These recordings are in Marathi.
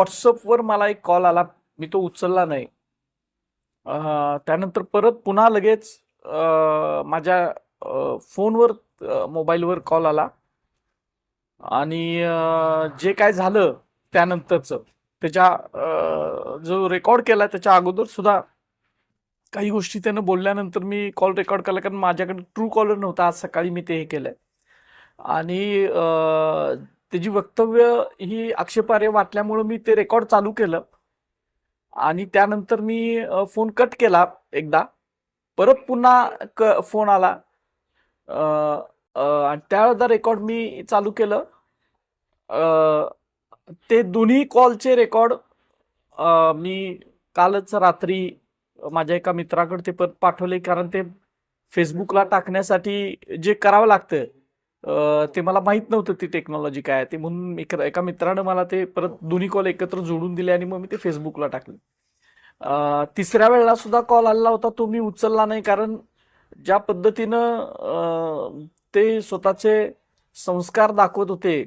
व्हॉट्सअपवर मला एक कॉल आला. मी तो उचलला नाही. त्यानंतर परत पुन्हा लगेच माझ्या फोनवर मोबाईलवर कॉल आला. आणि जे काय झालं त्यानंतरचं त्याच्या जो रेकॉर्ड केला त्याच्या अगोदर सुद्धा काही गोष्टी त्यानं बोलल्यानंतर मी कॉल रेकॉर्ड केला कारण माझ्याकडे ट्रू कॉलर नव्हता. आज सकाळी मी ते हे केलंय. आणि त्याची वक्तव्य ही आक्षेपार्ह वाटल्यामुळं मी ते रेकॉर्ड चालू केलं. आणि त्यानंतर मी फोन कट केला एकदा. परत पुन्हा क फोन आला. आणि त्यावेळेला रेकॉर्ड मी चालू केलं. ते दोन्ही कॉलचे रेकॉर्ड मी कालच रात्री माझ्या एका मित्राकडे ते परत पाठवले कारण ते फेसबुकला टाकण्यासाठी जे करावं लागतं ते मला माहीत नव्हतं ती टेक्नॉलॉजी काय ते म्हणून एका एका मित्रानं मला ते परत दोन्ही कॉल एकत्र जोडून दिले आणि मग मी ते फेसबुकला टाकले. तिसऱ्या वेळेला सुद्धा कॉल आलेला होता. तो मी उचलला नाही कारण ज्या पद्धतीनं ते स्वतःचे संस्कार दाखवत होते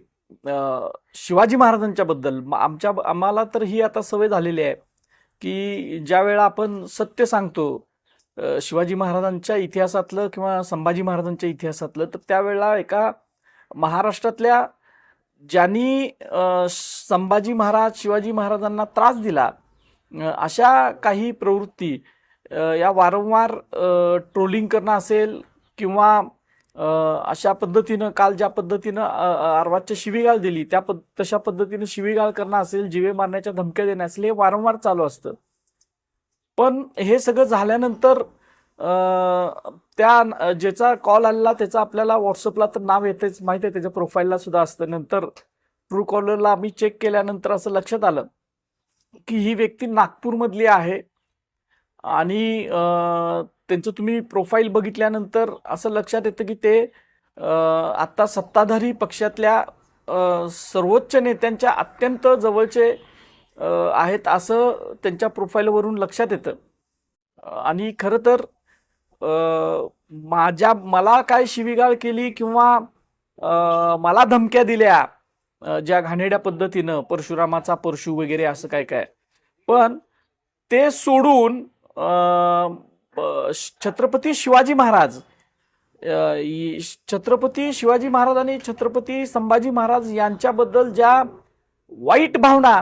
शिवाजी महाराजांच्या बद्दल. म- आमच्या आम्हाला तर ही आता सवय झालेली आहे की ज्या वेळा आपण सत्य सांगतो शिवाजी महाराजांच्या इतिहासातलं किंवा संभाजी महाराजांच्या इतिहासातलं तर त्यावेळेला एका महाराष्ट्रातल्या ज्यांनी संभाजी महाराज शिवाजी महाराजांना त्रास दिला अशा काही प्रवृत्ती या वारंवार ट्रोलिंग करणं असेल किंवा अशा पद्धतीनं काल ज्या पद्धतीनं अर्वाजच्या शिवीगाळ दिली त्या पद तशा पद्धतीनं शिवीगाळ करणं असेल जिवे मारण्याच्या धमक्या देणं असेल हे वारंवार चालू असतं. पण हे सगळं झाल्यानंतर त्या ज्याचा कॉल आलेला त्याचा आपल्याला व्हॉट्सअपला तर नाव येतेच माहिती आहे त्याच्या प्रोफाईलला सुद्धा असतं. नंतर ट्रू कॉलरला आम्ही चेक केल्यानंतर असं लक्षात आलं की ही व्यक्ती नागपूरमधली आहे. आणि त्यांचं तुम्ही प्रोफाईल बघितल्यानंतर असं लक्षात येतं की ते आत्ता सत्ताधारी पक्षातल्या सर्वोच्च नेत्यांच्या अत्यंत जवळचे आहेत असं त्यांच्या प्रोफाईलवरून लक्षात येतं. आणि खरं तर माझ्या मला काय शिवीगाळ केली किंवा मला धमक्या दिल्या ज्या घाणेड्या पद्धतीनं परशुरामाचा परशु वगैरे असं काय काय. पण ते सोडून छत्रपती शिवाजी महाराज छत्रपती शिवाजी महाराज आणि छत्रपती संभाजी महाराज यांच्याबद्दल ज्या वाईट भावना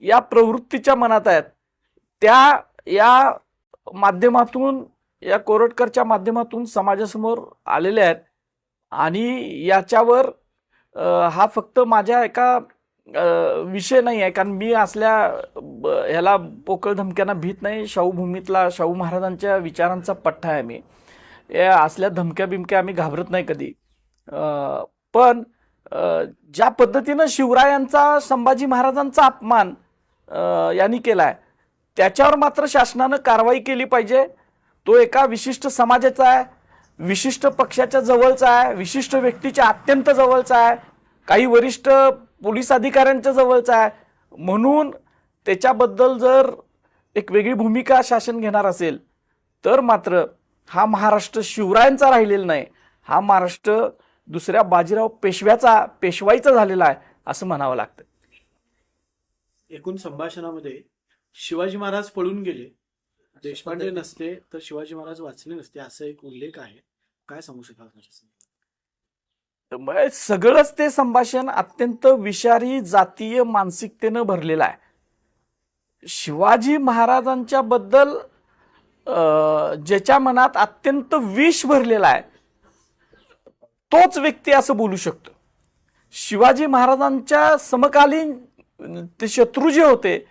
या प्रवृत्तीच्या मनात आहेत. त्या या माध्यमातून या कोरटकरच्या माध्यमातून समाजासमोर आलेल्या आहेत. आणि याच्यावर हा फक्त माझ्या एका विषय नाही आहे कारण मी असल्या ब- ह्याला पोकळ धमक्यांना भीत नाही. शाहू भूमीतला शाहू महाराजांच्या विचारांचा पठ्ठा आहे मी. या असल्या धमक्या बिमक्या आम्ही घाबरत नाही कधी. पण ज्या पद्धतीनं शिवरायांचा संभाजी महाराजांचा अपमान यांनी केला आहे त्याच्यावर मात्र शासनानं कारवाई केली पाहिजे. तो एका विशिष्ट समाजाचा आहे विशिष्ट पक्षाच्या जवळचा आहे विशिष्ट व्यक्तीच्या अत्यंत जवळचा आहे काही वरिष्ठ पोलीस अधिकाऱ्यांच्या जवळचा आहे. म्हणून त्याच्याबद्दल जर एक वेगळी भूमिका शासन घेणार असेल तर मात्र हा महाराष्ट्र शिवरायांचा राहिलेला नाही. हा महाराष्ट्र दुसऱ्या बाजीराव पेशव्याचा पेशवाईचा झालेला आहे असं म्हणावं लागतं. एकूण संभाषणामध्ये शिवाजी महाराज पळून गेले. देशपांडे नसते तर शिवाजी महाराज वाचले नसते असा एक उल्लेख आहे. काय सांगू शकाल सगळंच ते संभाषण अत्यंत विषारी जातीय मानसिकतेनं भरलेलं आहे. शिवाजी महाराजांच्या बद्दल अं, ज्याच्या मनात अत्यंत विष भरलेला आहे तोच व्यक्ती असं बोलू शकतो. शिवाजी महाराजांच्या समकालीन ते शत्रू जे होते.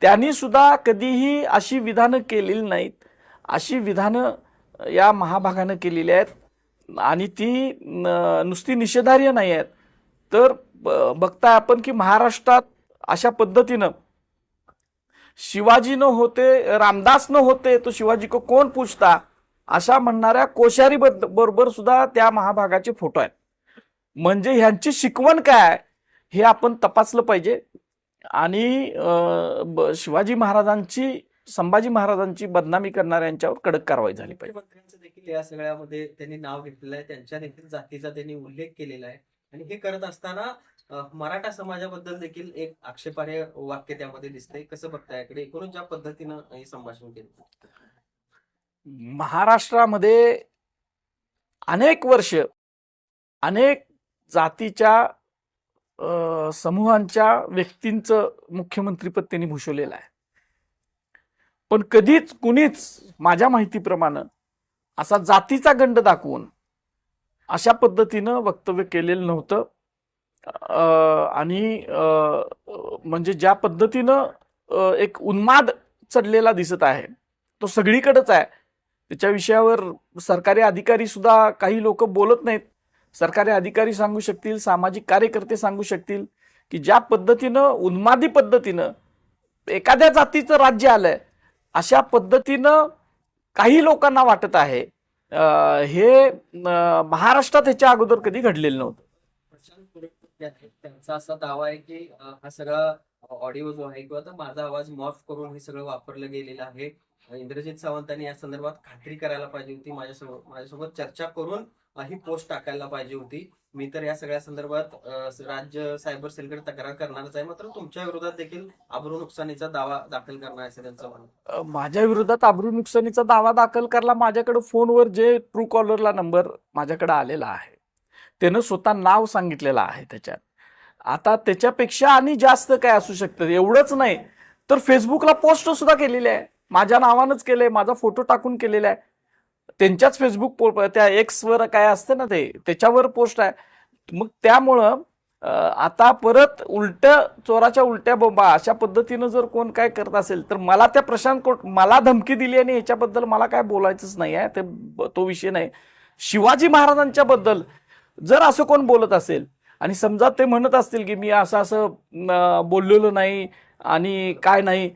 त्यांनी सुद्धा कधीही अशी विधानं केलेली नाहीत. अशी विधानं या महाभागानं केलेली आहेत. आणि ती न- नुसती निषेधार्य नाही आहेत. तर ब- बघताय आपण की महाराष्ट्रात अशा पद्धतीनं शिवाजी न होते रामदास न होते तो शिवाजी को कोण पूछता अशा म्हणणाऱ्या कोश्यारी बरोबर सुद्धा त्या महाभागाचे फोटो आहेत. म्हणजे ह्यांची शिकवण काय हे आपण तपासलं पाहिजे. आणि शिवाजी महाराजांची संभाजी महाराजांची बदनामी करणाऱ्यांच्यावर कडक कारवाई झाली पाहिजे. मुख्यमंत्र्यांचं देखील या सगळ्यामध्ये त्यांनी नाव घेतलेलं आहे. त्यांच्या देखील जातीचा त्यांनी उल्लेख केलेला आहे. आणि हे करत असताना मराठा समाजाबद्दल देखील एक आक्षेपार्ह वाक्य त्यामध्ये दिसतंय. कसं बघताय याकडे? एकूणच ज्या पद्धतीनं हे संभाषण केलं? महाराष्ट्रामध्ये अनेक वर्ष अनेक जातीच्या समूहांच्या व्यक्तींचं मुख्यमंत्रीपद त्यांनी भूषवलेलं आहे. पण कधीच कुणीच माझ्या माहितीप्रमाणे असा जातीचा गंड दाखवून अशा पद्धतीनं वक्तव्य केलेलं नव्हतं. आणि म्हणजे ज्या पद्धतीनं एक उन्माद चढलेला दिसत आहे तो सगळीकडेच आहे. त्याच्या विषयावर सरकारी अधिकारी सुद्धा काही लोक बोलत नाहीत. सरकारी अधिकारी सांगू शकतील सामाजिक कार्यकर्ते सांगू शकतील की ज्या पद्धतीनं उन्मादी पद्धतीनं एखाद्या जातीचं राज्य आलंय अशा पद्धतीनं काही लोकांना वाटत आहे हे महाराष्ट्रात ह्याच्या अगोदर कधी घडलेलं नव्हतं. त्यांचा असा दावा आहे की हा सगळा ऑडिओ जो आहे किंवा माझा आवाज मॉफ करून हे सगळं वापरलं गेलेलं आहे. इंद्रजित सावंतांनी या संदर्भात खात्री करायला पाहिजे होती. माझ्यासोबत माझ्यासोबत चर्चा करून ही पोस्ट टाकायला पाहिजे होती. मी तर या सगळ्या संदर्भात राज्य सायबर सेलकडे तक्रार करणारच आहे. मात्र तुमच्या विरोधात देखील अब्रू नुकसानीचा दावा दाखल करणार आहे त्यांचं म्हणणं माझ्या विरोधात अब्रू नुकसानीचा दावा दाखल करला माझ्याकडे फोनवर जे ट्रू कॉलरला नंबर माझ्याकडे आलेला आहे. त्यानं स्वतः नाव सांगितलेलं आहे त्याच्यात. आता त्याच्यापेक्षा आणि जास्त काय असू शकतं? एवढंच नाही. तर फेसबुकला पोस्ट सुद्धा केलेली आहे. माझ्या नावानंच केलंय. माझा फोटो टाकून केलेला आहे. त्यांच्याच फेसबुक पो- त्या एक्सवर काय असतं ना ते त्याच्यावर पोस्ट आहे. मग त्यामुळं आता परत उलट चोराच्या उलट्या बोंबा अशा पद्धतीनं जर कोण काय करत असेल तर मला त्या प्रशांत कोट मला धमकी दिली आणि याच्याबद्दल मला काय बोलायचंच नाही आहे. ते तो विषय नाही. शिवाजी महाराजांच्या बद्दल जर असं कोण बोलत असेल आणि समजा ते म्हणत असतील की मी असं असं बोललेलो नाही आणि काय नाही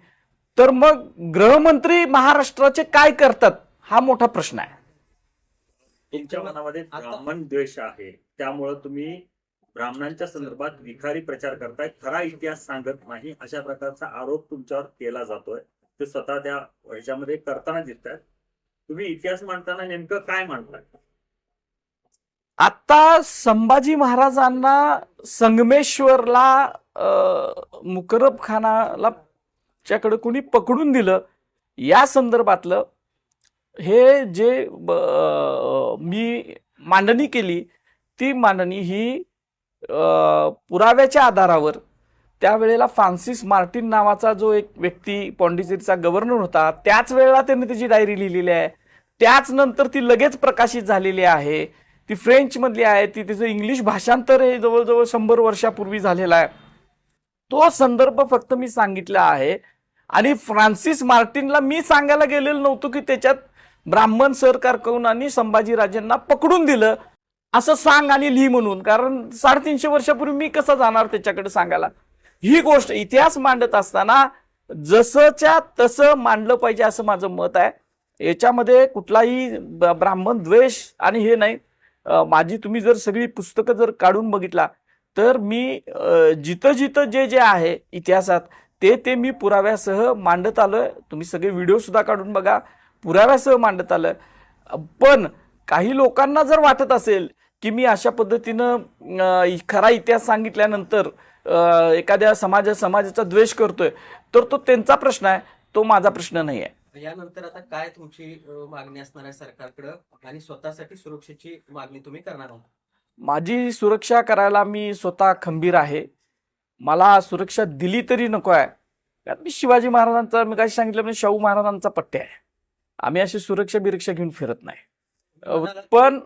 तर मग गृहमंत्री महाराष्ट्राचे काय करतात? हा मोठा प्रश्न आहे. तुमच्या मनामध्ये ब्राह्मण द्वेष आहे. त्यामुळं तुम्ही ब्राह्मणांच्या संदर्भात विखारी प्रचार करताय. खरा इतिहास सांगत नाही. अशा प्रकारचा आरोप तुमच्यावर केला जातोय. ते स्वतः त्या ह्याच्यामध्ये करताना दिसत तुम्ही इतिहास मांडताना नेमकं काय मांडताय? आता संभाजी महाराजांना संगमेश्वरला मुकरब खानाला च्याकडे कोणी पकडून दिलं या संदर्भातलं हे जे ब- मी मांडणी केली ती मांडणी ही पुराव्याच्या आधारावर त्यावेळेला फ्रान्सिस मार्टिन नावाचा जो एक व्यक्ती पॉंडिचेरीचा गव्हर्नर होता त्याच वेळेला त्यांनी त्याची डायरी लिहिलेली आहे. त्याच नंतर ती लगेच प्रकाशित झालेली आहे. ती फ्रेंचमधली आहे ती तिचं इंग्लिश भाषांतर हे जवळजवळ शंभर वर्षापूर्वी झालेला आहे. तो संदर्भ फक्त मी सांगितला आहे. आणि फ्रान्सिस मार्टिनला मी सांगायला गेलेलो नव्हतो की त्याच्यात ब्राह्मण सरकार करून आणि संभाजीराजेंना पकडून दिलं. असं सांग आणि लिही म्हणून. कारण साडेतीनशे वर्षापूर्वी मी कसं जाणार त्याच्याकडे सांगायला? ही गोष्ट इतिहास मांडत असताना जसंच्या तसं मांडलं पाहिजे असं माझं मत आहे. याच्यामध्ये कुठलाही ब- ब्राह्मण द्वेष आणि हे नाही. माझी तुम्ही जर सगळी पुस्तकं जर काढून बघितला तर मी जिथं जिथं जे जे आहे इतिहासात ते ते मी पुराव्यासह मांडत आलोय. तुम्ही सगळे व्हिडिओ सुद्धा काढून बघा. पुराव्यासह मांडत आलोय पण काही लोकांना जर वाटत असेल की मी अशा पद्धतीनं खरा इतिहास सांगितल्यानंतर एखाद्या समाजा समाजाचा द्वेष करतोय तर तो त्यांचा प्रश्न आहे तो माझा प्रश्न नाही आहे. यानंतर आता काय तुमची मागणी असणार आहे सरकारकडं आणि स्वतःसाठी सुरक्षेची मागणी तुम्ही करणार आहात? माझी सुरक्षा करायला मी स्वतः खंबीर आहे. मला सुरक्षा दिली तरी नको आहे. मी शिवाजी महाराजांचा मी काय सांगितलं म्हणजे शाहू महाराजांचा पट्टे आहे. आम्ही अशी सुरक्षा बिरक्षा घेऊन फिरत नाही. पण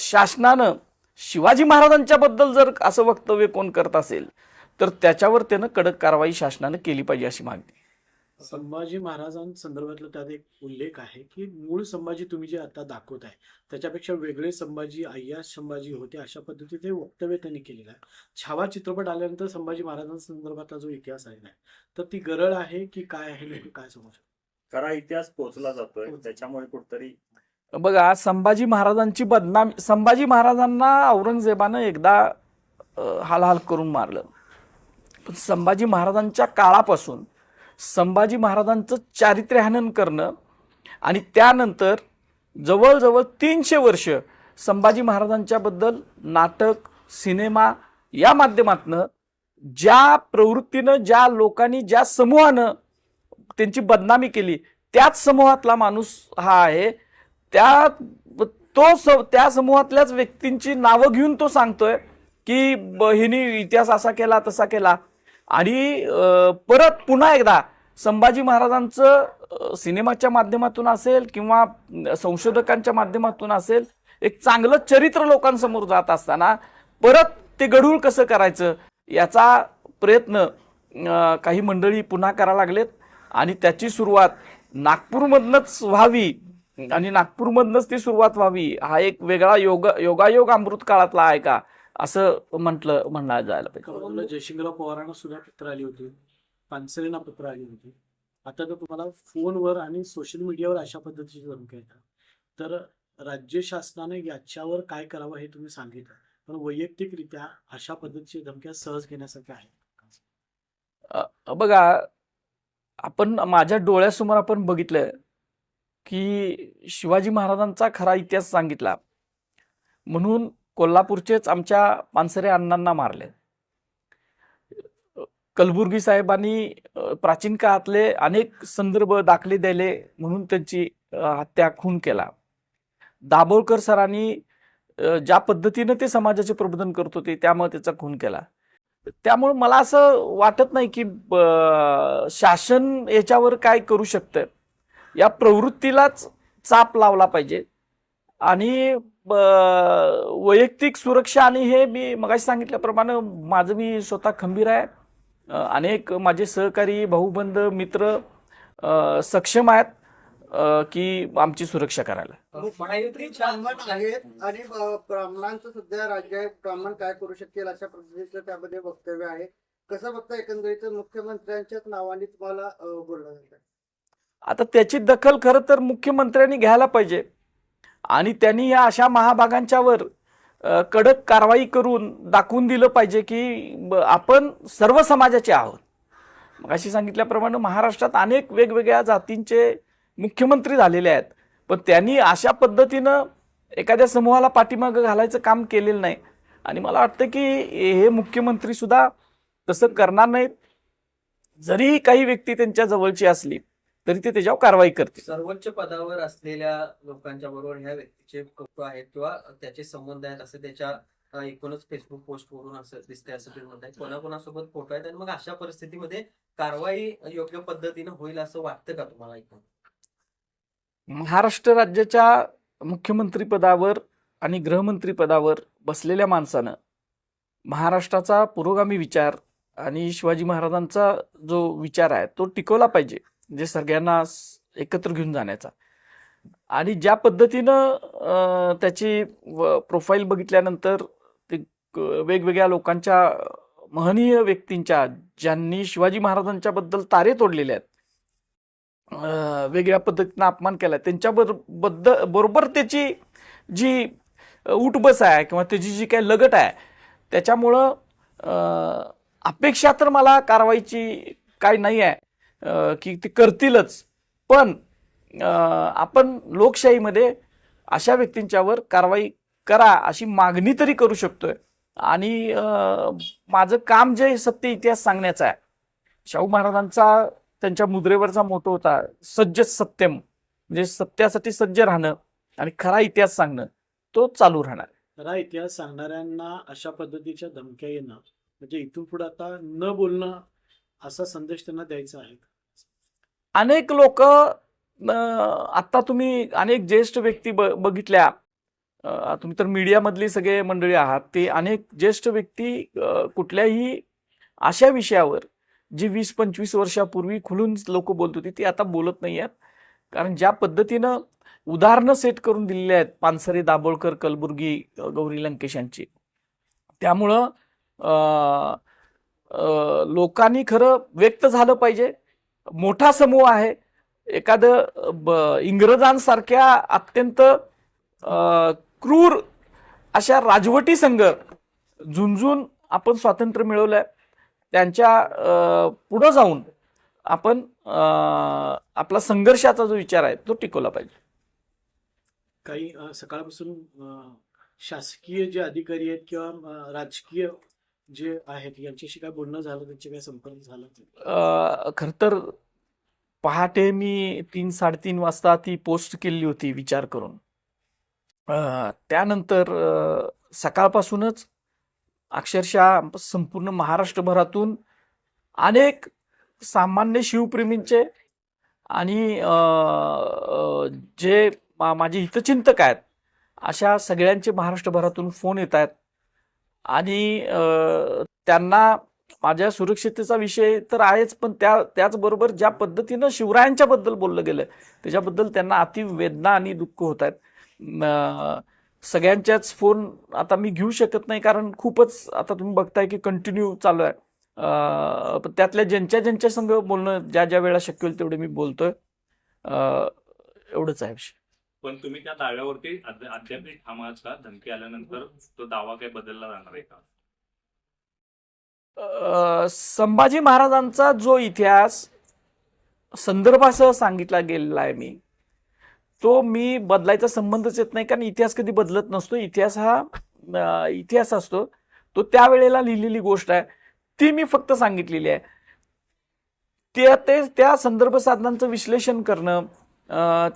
शासनानं शिवाजी महाराजांच्या बद्दल जर असं वक्तव्य कोण करत असेल तर त्याच्यावर त्यानं कडक कारवाई शासनानं केली पाहिजे अशी मागणी. संभाजी महाराजांसंदर्भातला त्यात एक उल्लेख आहे की मूळ संभाजी तुम्ही जे आता दाखवत आहे त्याच्यापेक्षा वेगळे संभाजी अय्याश संभाजी होते अशा पद्धतीचे वक्तव्य त्यांनी केलेलं आहे. छावा चित्रपट आल्यानंतर संभाजी महाराजांसंदर्भातला जो इतिहास आहे ना तर ती गरळ आहे की काय आहे नेमकं काय समज खरा इतिहास पोचला जातोय. त्याच्यामुळे कुठतरी बघा संभाजी महाराजांची बदनामी संभाजी महाराजांना औरंगजेबानं एकदा हालहाल करून मारलं. पण संभाजी महाराजांच्या काळापासून संभाजी महाराजांचं चारित्र्यहनन करणं आणि त्यानंतर जवळजवळ तीनशे वर्ष संभाजी महाराजांच्या बद्दल नाटक सिनेमा या माध्यमातनं ज्या प्रवृत्तीनं ज्या लोकांनी ज्या समूहानं त्यांची बदनामी केली. त्याच समूहातला माणूस हा आहे. त्या तो स त्या समूहातल्याच व्यक्तींची नावं घेऊन तो सांगतोय की ब- हिनी इतिहास असा केला तसा केला. आणि परत पुन्हा एकदा संभाजी महाराजांचं सिनेमाच्या माध्यमातून असेल किंवा संशोधकांच्या माध्यमातून असेल एक चांगलं चरित्र लोकांसमोर जात असताना परत ते गढूळ कसं करायचं याचा प्रयत्न काही मंडळी पुन्हा करायला लागलेत. आणि त्याची सुरुवात नागपूरमधनच व्हावी. आणि नागपूरमधनच ती सुरुवात व्हावी. हा एक वेगळा योग योगायोग अमृत काळातला आहे का? असं म्हटलं म्हणणार जायला पाहिजे. जयशिंगराव पवारांना सुद्धा पत्र आली होती. पानसरेंना पत्र आली होती. आता तर तुम्हाला फोनवर आणि सोशल मीडियावर अशा पद्धतीची धमक्या येतात. तर राज्य शासनाने याच्यावर काय करावं हे तुम्ही सांगितलं. पण वैयक्तिकरित्या अशा पद्धतीची धमक्या सहज घेण्यासारख्या आहेत. बघा आपण माझ्या डोळ्यासमोर आपण बघितलं की शिवाजी महाराजांचा खरा इतिहास सांगितला. म्हणून कोल्हापूरचेच आमच्या पानसरे अण्णांना मारले. कलबुर्गी साहेबांनी प्राचीन काळातले अनेक संदर्भ दाखले द्यायले म्हणून त्यांची हत्या खून केला. दाभोळकर सरांनी ज्या पद्धतीनं ते समाजाचे प्रबोधन करत होते त्यामुळे त्याचा खून केला. त्यामुळे मला असं वाटत नाही की ब- शासन याच्यावर काय करू शकतं या प्रवृत्तीलाच चाप लावला पाहिजे. आणि ब- वैयक्तिक सुरक्षा आणि हे मी मगाशी सांगितल्याप्रमाणे माझं मी स्वतः खंबीर आहे. अनेक माझे सहकारी भाऊबंद मित्र सक्षम आहेत. की आमची सुरक्षा करायला. महायुतीच्या ब्राह्मण आहेत आणि ब्राह्मणांचं सध्या राज्य आहे. ब्राह्मण काय करू शकतील अशा पद्धतीचं त्यामध्ये वक्तव्य आहे. कसं बघता एकंदरीत मुख्यमंत्र्यांच्याच नावाने तुम्हाला बोललं जातं? आता त्याची दखल खरं तर मुख्यमंत्र्यांनी घ्यायला पाहिजे. आणि त्यांनी या अशा महाभागांच्यावर कडक कारवाई करून दाखवून दिलं पाहिजे की आपण सर्व समाजाचे आहोत. मग अशी सांगितल्याप्रमाणे महाराष्ट्रात अनेक वेगवेगळ्या जातींचे मुख्यमंत्री झालेले आहेत. पण त्यांनी अशा पद्धतीनं एखाद्या समूहाला पाठीमागं घालायचं काम केलेलं नाही. आणि मला वाटतं की हे मुख्यमंत्री सुद्धा तसं करणार नाहीत. जरी काही व्यक्ती त्यांच्या जवळची असली तरी ते त्याच्यावर कारवाई करते सर्वोच्च पदावर असलेल्या लोकांच्या बरोबर ह्या व्यक्तीचे फोटो आहेत किंवा त्याचे संबंध आहेत असं त्याच्या एकूणच फेसबुक पोस्ट वरून असं दिसते असं ते म्हणत आहेत कोणाकोणासोबत फोटो आहेत आणि मग अशा परिस्थितीमध्ये कारवाई योग्य पद्धतीनं होईल असं वाटतं का तुम्हाला ऐकून महाराष्ट्र राज्याच्या मुख्यमंत्रीपदावर आणि गृहमंत्रीपदावर बसलेल्या माणसानं महाराष्ट्राचा पुरोगामी विचार आणि शिवाजी महाराजांचा जो विचार आहे तो टिकवला पाहिजे जे सगळ्यांना एकत्र घेऊन जाण्याचा. आणि ज्या पद्धतीनं त्याची प्रोफाईल बघितल्यानंतर ते वेगवेगळ्या लोकांच्या महनीय व्यक्तींच्या ज्यांनी शिवाजी महाराजांच्या बद्दल तारे तोडलेले आहेत वेगळ्या पद्धतीनं अपमान केला त्यांच्या बद्दल बरोबर त्याची जी उठबस आहे किंवा त्याची जी काही लगट आहे त्याच्यामुळं अपेक्षा तर मला कारवाईची काय नाही आहे की ते करतीलच. पण आपण लोकशाहीमध्ये अशा व्यक्तींच्यावर कारवाई करा अशी मागणी तरी करू शकतोय. आणि माझं काम जे सत्य इतिहास सांगण्याचं आहे शाहू महाराजांचा त्यांच्या मुद्रेवरचा मोठो होता. सज्ज सत्यम म्हणजे सत्यासाठी सज्ज राहणं आणि खरा इतिहास सांगणं तो चालू राहणार. खरा इतिहास सांगणाऱ्यांना अशा पद्धतीच्या धमक्या येणं म्हणजे इथून पुढे आता न बोलणं असा संदेश त्यांना द्यायचा आहे. अनेक लोक आता तुम्ही अनेक ज्येष्ठ व्यक्ती बघितल्या. तुम्ही तर मीडियामधली सगळे मंडळी आहात. ते अनेक ज्येष्ठ व्यक्ती कुठल्याही अशा विषयावर जी वीस पंचवीस वर्षापूर्वी खुलून लोक बोलत होती ती आता बोलत नाही आहेत. कारण ज्या पद्धतीनं उदाहरणं सेट करून दिलेली आहेत पानसरे दाभोळकर कलबुर्गी गौरी लंकेश यांची. त्यामुळं लोकांनी खरं व्यक्त झालं पाहिजे. मोठा समूह आहे. एखादं ब- इंग्रजांसारख्या अत्यंत क्रूर अशा राजवटी संघ झुंजून आपण स्वातंत्र्य मिळवलंय. त्यांच्या पुढं जाऊन आपण आपला संघर्षाचा जो विचार आहे तो टिकवला पाहिजे. काही सकाळपासून शासकीय जे अधिकारी आहेत किंवा राजकीय जे आहेत यांच्याशी काय बोलणं झालं त्यांचे काय संपर्क झाला? खरं तर पहाटे मी तीन साडेतीन वाजता ती पोस्ट केली होती विचार करून. त्यानंतर सकाळपासूनच अक्षरशः संपूर्ण महाराष्ट्रभरातून अनेक सामान्य शिवप्रेमींचे आणि जे मा- माझे हितचिंतक आहेत अशा सगळ्यांचे महाराष्ट्रभरातून फोन येत आहेत. आणि त्यांना माझ्या सुरक्षिततेचा विषय तर आहेच पण त्या त्याचबरोबर ज्या पद्धतीनं शिवरायांच्याबद्दल बोललं गेलं त्याच्याबद्दल त्यांना अति वेदना आणि दुःख होत आहेत. सगळ्यांच्याच फोन आता मी घेऊ शकत नाही कारण खूपच आता तुम्ही बघताय की कंटिन्यू चालू आहे. त्यातल्या ज्यांच्या ज्यांच्या संग बोलणं ज्या ज्या वेळा शक्य होईल तेवढे मी बोलतोय. अं, एवढंच आहे विषय. पण तुम्ही त्या दाव्यावरती अद्या- अद्याप ठाम आहात का धमकी आल्यानंतर तो दावा काही बदलला जाणार आहे का? संभाजी महाराजांचा जो इतिहास संदर्भासह सांगितला गेलेला आहे मी तो मी बदलायचा संबंधच येत नाही कारण इतिहास कधी बदलत नसतो. इतिहास हा इतिहास असतो. तो त्यावेळेला लिहिलेली गोष्ट आहे. ती मी फक्त सांगितलेली आहे. त्या ते त्या संदर्भ साधनांचं विश्लेषण करणं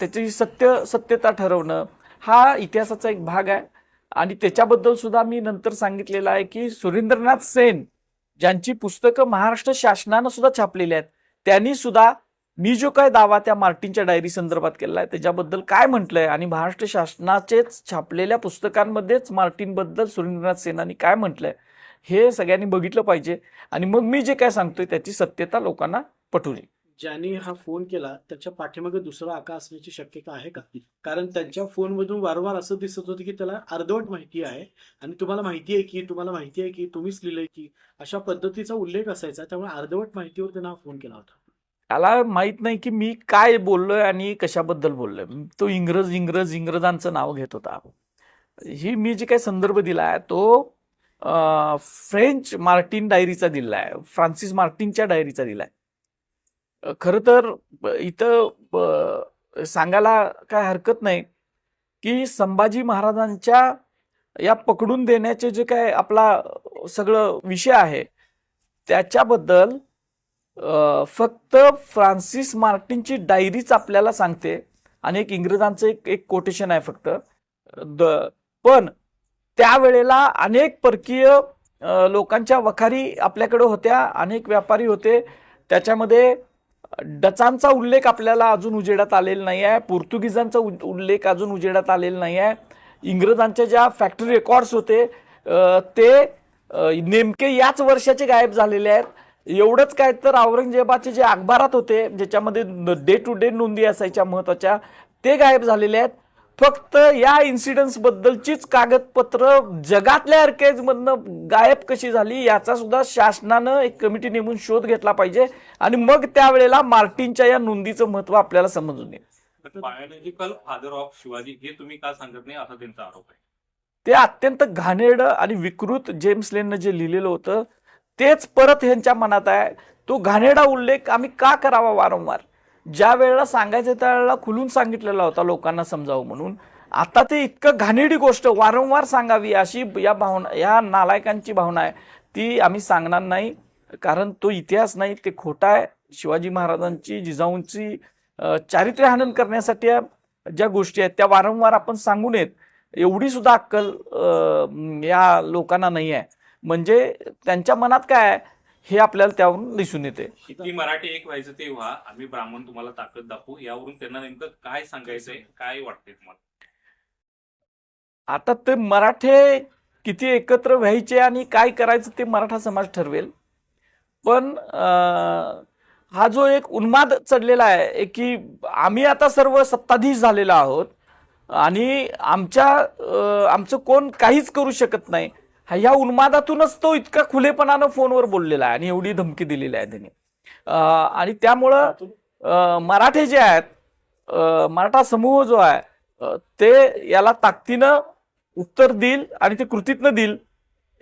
त्याची सत्य सत्यता ठरवणं हा इतिहासाचा एक भाग आहे. आणि त्याच्याबद्दल सुद्धा मी नंतर सांगितलेलं आहे की सुरेंद्रनाथ सेन ज्यांची पुस्तकं महाराष्ट्र शासनानं सुद्धा छापलेली आहेत त्यांनी सुद्धा मी जो काय दावा त्या मार्टिनच्या डायरी संदर्भात केला आहे त्याच्याबद्दल काय म्हटलंय आणि महाराष्ट्र शासनाचेच छापलेल्या पुस्तकांमध्येच मार्टिनबद्दल सुरेंद्रनाथ सेनानी काय म्हटलंय हे सगळ्यांनी बघितलं पाहिजे. आणि मग मी जे काय सांगतोय त्याची सत्यता लोकांना पटू नये ज्याने हा फोन केला त्याच्या पाठीमागे दुसरा आका असण्याची शक्यता आहे का? कारण त्यांच्या फोनमधून वारंवार असं दिसत होतं की त्याला अर्धवट माहिती आहे आणि तुम्हाला माहिती आहे की तुम्हाला माहिती आहे की तुम्हीच लिहिलंय की अशा पद्धतीचा उल्लेख असायचा त्यामुळे अर्धवट माहितीवर त्यांना हा फोन केला होता. त्याला माहीत नाही की मी काय बोललोय आणि कशाबद्दल बोललोय. तो इंग्रज इंग्रज इंग्रजांचं नाव घेत होता. ही मी जे काही संदर्भ दिला आहे तो फ्रेंच मार्टिन डायरीचा दिला आहे फ्रान्सिस मार्टिनच्या डायरीचा दिला आहे खरं तर इथं सांगायला काय हरकत नाही की संभाजी महाराजांच्या या पकडून देण्याचे जे काय आपला सगळं विषय आहे त्याच्याबद्दल फक्त फ्रान्सिस मार्टिनची डायरीच आपल्याला सांगते. आणि एक इंग्रजांचं एक एक कोटेशन आहे फक्त. द पण त्यावेळेला अनेक परकीय लोकांच्या वखारी आपल्याकडे होत्या. अनेक व्यापारी होते. त्याच्यामध्ये डचांचा उल्लेख आपल्याला अजून उजेडात आलेला नाही आहे. पोर्तुगीजांचा उल्लेख अजून उजेडात आलेला नाही आहे. इंग्रजांच्या ज्या फॅक्टरी रेकॉर्ड्स होते ते नेमके याच वर्षाचे गायब झालेले आहेत. एवढंच काय तर औरंगजेबाचे जे अखबारात होते ज्याच्यामध्ये डे टू डे नोंदी असायच्या महत्त्वाच्या ते गायब झालेले आहेत. फक्त या इन्सिडन्स बद्दलचीच कागदपत्र जगातल्या अर्केज मधनं गायब कशी झाली याचा सुद्धा शासनानं एक कमिटी नेमून शोध घेतला पाहिजे. आणि मग त्यावेळेला मार्टिनच्या या नोंदीचं महत्त्व आपल्याला समजून येईल. बायोलॉजिकल फादर ऑफ शिवाजी हे तुम्ही का सांगत नाही? असा त्यांचा आरोप आहे. ते अत्यंत घाणेरडं आणि विकृत जेम्स लेननं जे लिहिलेलं होतं तेच परत ह्यांच्या मनात आहे. तो घाणेरडा उल्लेख आम्ही का करावा वारंवार? ज्या वेळेला सांगायचं त्यावेळेला खुलून सांगितलेला होता लोकांना समजावं म्हणून. आता ते इतकं घाणेरडी गोष्ट वारंवार सांगावी अशी या भावना या नालायकांची भावना आहे. ती आम्ही सांगणार नाही. कारण तो इतिहास नाही ते खोटा आहे. शिवाजी महाराजांची जिजाऊंची अं, चारित्र्य करण्यासाठी ज्या गोष्टी आहेत त्या वारंवार आपण सांगू नयेत. एवढी सुद्धा अक्कल या लोकांना नाही आहे. म्हणजे त्यांच्या मनात काय आहे हे आपल्याला त्यावरून दिसून येते. किती मराठी एक व्हायचं ते व्हा आम्ही ब्राह्मण तुम्हाला ताकद दाखवू यावरून त्यांना नेमकं काय सांगायचंय काय वाटतंय तुम्हाला? आता ते मराठे किती एकत्र व्हायचे आणि काय करायचं ते मराठा समाज ठरवेल. पण अं, हा जो एक उन्माद चढलेला आहे की आम्ही आता सर्व सत्ताधीश झालेलो आहोत आणि आमच्या आमचं कोण काहीच करू शकत नाही. ह्या उन्मादातूनच तो इतका खुलेपणानं फोनवर बोललेला आहे आणि एवढी धमकी दिलेली आहे त्यांनी. आणि त्यामुळं मराठे जे आहेत मराठा समूह जो आहे ते याला ताकदीनं उत्तर देईल आणि ते कृतीतनं देईल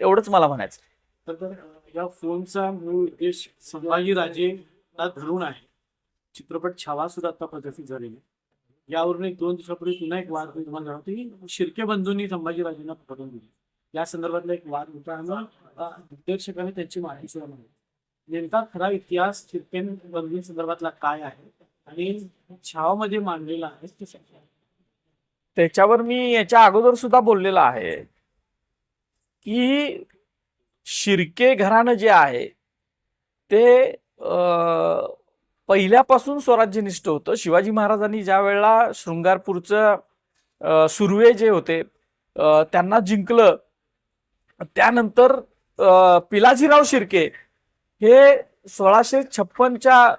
एवढंच मला म्हणायचं. तर या फोनचा मूळ उद्देश संभाजीराजे धरून आहे. चित्रपट छावा सुद्धा आता प्रदर्शित झालेली यावरून एक दोन दिवसापूर्वी पुन्हा एक वाद निर्माण तुम्हाला होती शिर्के बंधूंनी संभाजीराजेंना पकडून दिली. या संदर्भातला एक वाद होता. आणि दिग्दर्शकाने त्यांची माहिती सुरू नेमका खरा इतिहास चिरपेन बंदी संदर्भातला काय आहे? आणि छावामध्ये मांडलेला आहे त्याच्यावर मी याच्या अगोदर सुद्धा बोललेला आहे की शिर्के घराणं जे आहे ते पहिल्यापासून स्वराज्यनिष्ठ होतं. शिवाजी महाराजांनी ज्या वेळेला शृंगारपूरचं सुर्वे जे होते त्यांना जिंकलं त्यानंतर पिलाजीराव शिर्के हे सोळाशे छप्पनच्या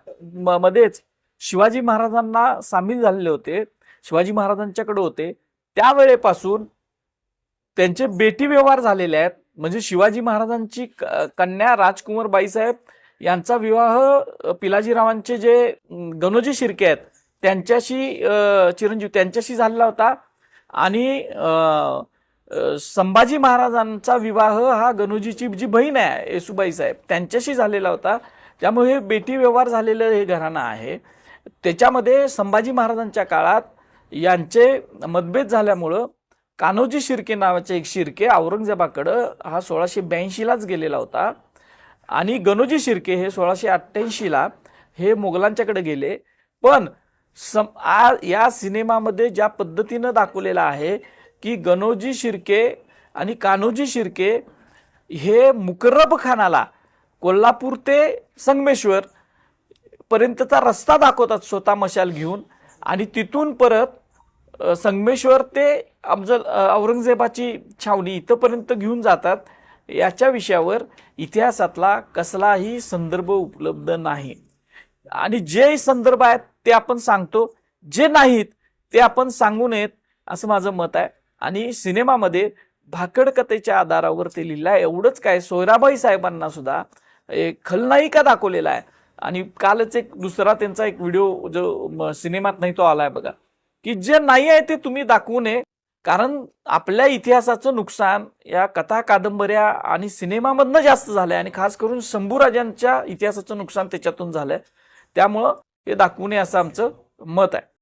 मध्येच शिवाजी महाराजांना सामील झालेले होते. शिवाजी महाराजांच्याकडे होते. त्यावेळेपासून त्यांचे बेटी व्यवहार झालेले आहेत. म्हणजे शिवाजी महाराजांची क- कन्या राजकुमार बाईसाहेब यांचा विवाह पिलाजीरावांचे जे गणोजी शिर्के आहेत त्यांच्याशी चिरंजीव त्यांच्याशी झालेला होता. आणि संभाजी महाराजांचा विवाह हा गणोजीची जी बहीण आहे येसुबाई साहेब त्यांच्याशी झालेला होता. त्यामुळे हे बेटी व्यवहार झालेलं हे घराणं आहे. त्याच्यामध्ये संभाजी महाराजांच्या काळात यांचे मतभेद झाल्यामुळं कान्होजी शिर्के नावाचे एक शिर्के औरंगजेबाकडं हा सोळाशे ब्याऐंशीलाच गेलेला होता. आणि गणोजी शिर्के हे सोळाशे अठ्ठ्याऐंशीला हे मोगलांच्याकडे गेले. पण सम आ या सिनेमामध्ये ज्या पद्धतीनं दाखवलेलं आहे की गणोजी शिर्के आणि कान्होजी शिर्के हे मुकर्रब खानाला कोल्हापूर ते संगमेश्वर पर्यंतचा रस्ता दाखवतात स्वतः मशाल घेऊन. आणि तिथून परत संगमेश्वर ते अफजल औरंगजेबाची छावणी इथंपर्यंत घेऊन जातात. याच्या विषयावर इतिहासातला कसलाही संदर्भ उपलब्ध नाही. आणि जे संदर्भ आहेत ते आपण सांगतो. जे नाहीत ते आपण सांगू नयेत असं माझं मत आहे. आणि सिनेमामध्ये भाकड कथेच्या आधारावर ते लिहिलं आहे. एवढंच काय सोयराबाई साहेबांना सुद्धा एक खलनायिका दाखवलेला आहे. आणि कालच एक दुसरा त्यांचा एक व्हिडिओ जो सिनेमात नाही तो आलाय बघा. की जे नाही आहे ते तुम्ही दाखवू नये. कारण आपल्या इतिहासाचं नुकसान या कथा कादंबऱ्या आणि सिनेमामधनं जास्त झालंय. आणि खास करून शंभूराजांच्या इतिहासाचं नुकसान त्याच्यातून झालंय. त्यामुळं हे दाखवू नये असं आमचं मत आहे.